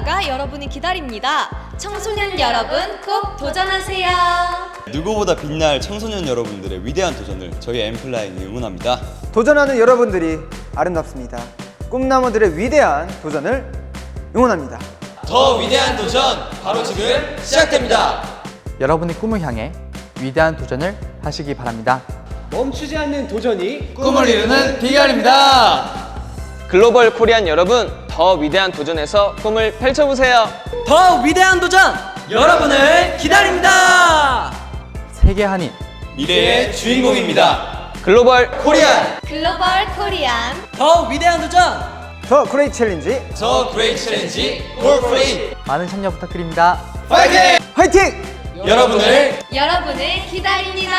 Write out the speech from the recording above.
결과가 여러분이 기다립니다. 청소년 여러분 꼭 도전하세요. 누구보다 빛날 청소년 여러분들의 위대한 도전을 저희 엠플라잉이 응원합니다. 도전하는 여러분들이 아름답습니다. 꿈나무들의 위대한 도전을 응원합니다. 더 위대한 도전 바로 지금 시작됩니다. 여러분의 꿈을 향해 위대한 도전을 하시기 바랍니다. 멈추지 않는 도전이 꿈을 이루는 비결입니다. 글로벌 코리안 여러분, 더 위대한 도전에서 꿈을 펼쳐보세요. 더 위대한 도전 여러분을 기다립니다. 세계 한인 미래의 주인공입니다. 글로벌 코리안 글로벌 코리안 더 위대한 도전 더 그레이트 챌린지 더 그레이트 챌린지 골프레인 많은 참여 부탁드립니다. 파이팅! 화이팅! 여러분을 여러분을 기다립니다.